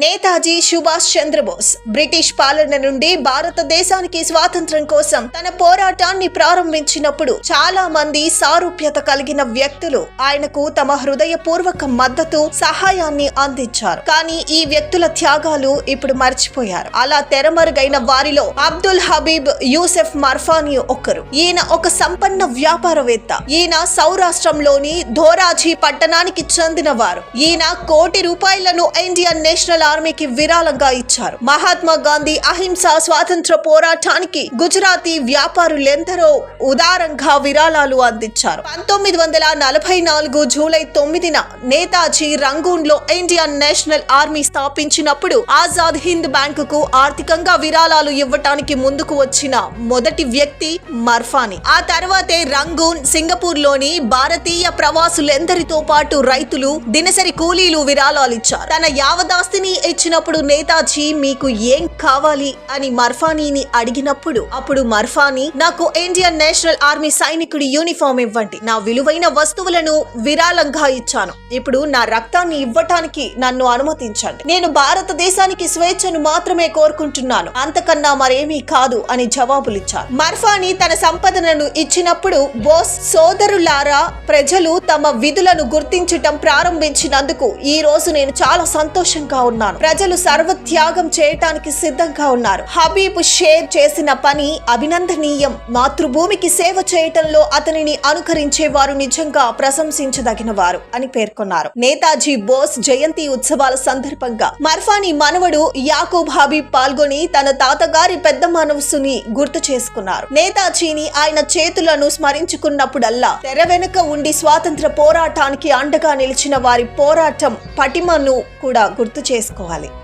Netaji Subhash Chandrabose British పాలన నుండి భారతదేశానికి స్వాతంత్ర్యం కోసం తన పోరాటాన్ని ప్రారంభించినప్పుడు చాలా మంది సారూప్యత కలిగిన వ్యక్తులు ఆయనకు తమ హృదయపూర్వక మద్దతు సహాయాన్ని అందించారు. కానీ ఈ వ్యక్తుల త్యాగాలు ఇప్పుడు మర్చిపోయారు. అలా తెరమరుగైన వారిలో అబ్దుల్ హబీబ్ యూసెఫ్ మర్ఫానీ ఒకరు ఈయన ఒక సంపన్న వ్యాపారవేత్త. ఈయన సౌరాష్ట్రంలోని ధోరాజీ పట్టణానికి చెందినవారు. ఈయన కోటి రూపాయలను ఇండియన్ నేషనల్ ఆర్మీకి విరాళంగా ఇచ్చారు. మహాత్మా గాంధీ అహింస స్వాతంత్ర పోరాటానికి గుజరాతీ వ్యాపారులెందరో ఉదారంగా విరాళాలు అందించారు. పంతొమ్మిది వందల నలభై నాలుగు జూలై తొమ్మిదిన నేతాజీ రంగూన్లో ఇండియన్ నేషనల్ ఆర్మీ స్థాపించినప్పుడు ఆజాద్ హింద్ బ్యాంకుకు ఆర్థికంగా విరాళాలు ఇవ్వటానికి ముందుకు వచ్చిన మొదటి వ్యక్తి మర్ఫానీ. ఆ తర్వాతే రంగూన్ సింగపూర్లోని భారతీయ ప్రవాసులెందరితో పాటు రైతులు దినసరి కూలీలు విరాళాలు ఇచ్చారు. తన యావదాస్తిని ఇచ్చినప్పుడు నేతాజీ మీకు ఏం కావాలి? అని మర్ఫానీని అడిగినప్పుడు అప్పుడు మర్ఫానీ నాకు ఇండియన్ నేషనల్ ఆర్మీ సైనికుడి యూనిఫామ్ ఇవ్వండి. నా విలువైన వస్తువులను విరాళంగా ఇచ్చాను. ఇప్పుడు నా రక్తాన్ని ఇవ్వటానికి నన్ను అనుమతించండి. నేను భారతదేశానికి స్వేచ్ఛను మాత్రమే కోరుకుంటున్నాను. అంతకన్నా మరేమీ కాదు అని జవాబులిచ్చారు. మర్ఫానీ తన సంపదనను ఇచ్చినప్పుడు బోస్ సోదరులారా ప్రజలు తమ విధులను గుర్తించటం ప్రారంభించినందుకు ఈ రోజు నేను చాలా సంతోషంగా ఉన్నాను. ప్రజలు సర్వత్యాగం చేయటానికి సిద్ధంగా ఉన్నారు. హబీబ్ షేర్ చేసిన పని అభినందనీయం. మాతృభూమికి సేవ చేయటంలో అతనిని అనుకరించే వారు నిజంగా ప్రశంసించదగిన వారు అని పేర్కొన్నారు. నేతాజీ బోస్ జయంతి ఉత్సవాల సందర్భంగా మర్ఫానీ మనవడు యాకూబ్ హబీబ్ పాల్గొని తన తాతగారి పెద్ద మనసుని గుర్తు చేసుకున్నారు. నేతాజీని ఆయన చేతులను స్మరించుకున్నప్పుడల్లా తెర వెనుక ఉండి స్వాతంత్ర పోరాటానికి అండగా నిలిచిన వారి పోరాటం పటిమను కూడా గుర్తు చేసుకోవాలి.